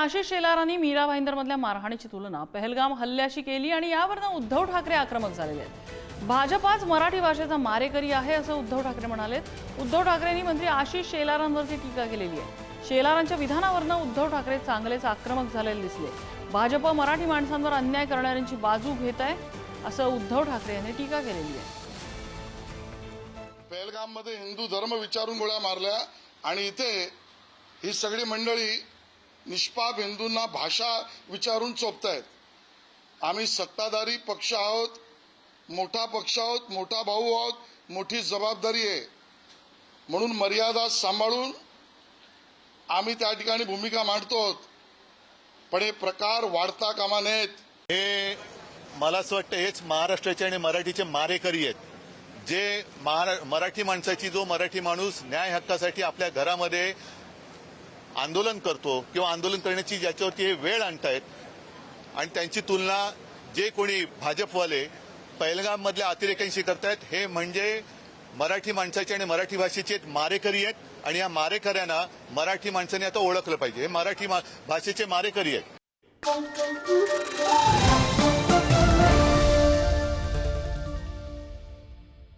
आशिष शेलारांनी मीरा भाईंदरमधल्या मारहाणीची तुलना पहलगाम हल्ल्याशी केली आणि यावरनं उद्धव ठाकरे आक्रमक झालेले आहेत. भाजपाच मराठी भाषेचा मारेकरी आहे असं उद्धव ठाकरे म्हणाले उद्धव ठाकरेंनी मंत्री आशिष शेलारांवरती टीका केलेली आहे. शेलारांच्या विधानावरनं उद्धव ठाकरे चांगलेच आक्रमक झालेले दिसले. भाजप मराठी माणसांवर अन्याय करणाऱ्यांची बाजू घेत आहे असं उद्धव ठाकरे यांनी टीका केलेली आहे. पहलगाममध्ये हिंदू धर्म विचारून गोळ्या मारल्या आणि इथे ही सगळी मंडळी निष्पाप हिंदूंना भाषा विचारून चोपतायत. आम्ही सत्ताधारी पक्ष आहोत मोठा पक्ष आहोत मोठा भाऊ आहोत मोठी जबाबदारी आहे. म्हणून मर्यादा सांभाळून आम्ही त्या ठिकाणी भूमिका मांडतो पण हे प्रकार वाढता कामा नयेत. हे मला असं वाटतं हेच महाराष्ट्राचे आणि मराठीचे मारेकरी आहेत. जे महारा- मराठी माणसाची जो मराठी माणूस न्याय हक्कासाठी आपल्या घरामध्ये आंदोलन करतो किंवा आंदोलन करण्याची ज्याच्यावरती हे वेळ आणतायत आणि त्यांची तुलना जे कोणी भाजपवाले पहिलगाममधल्या अतिरेक्यांशी करतायत हे म्हणजे मराठी माणसाचे आणि मराठी भाषेचे मारेकरी आहेत आणि या मारेकऱ्यांना मराठी माणसाने आता ओळखलं पाहिजे. हे मराठी मा- भाषेचे मारेकरी आहेत.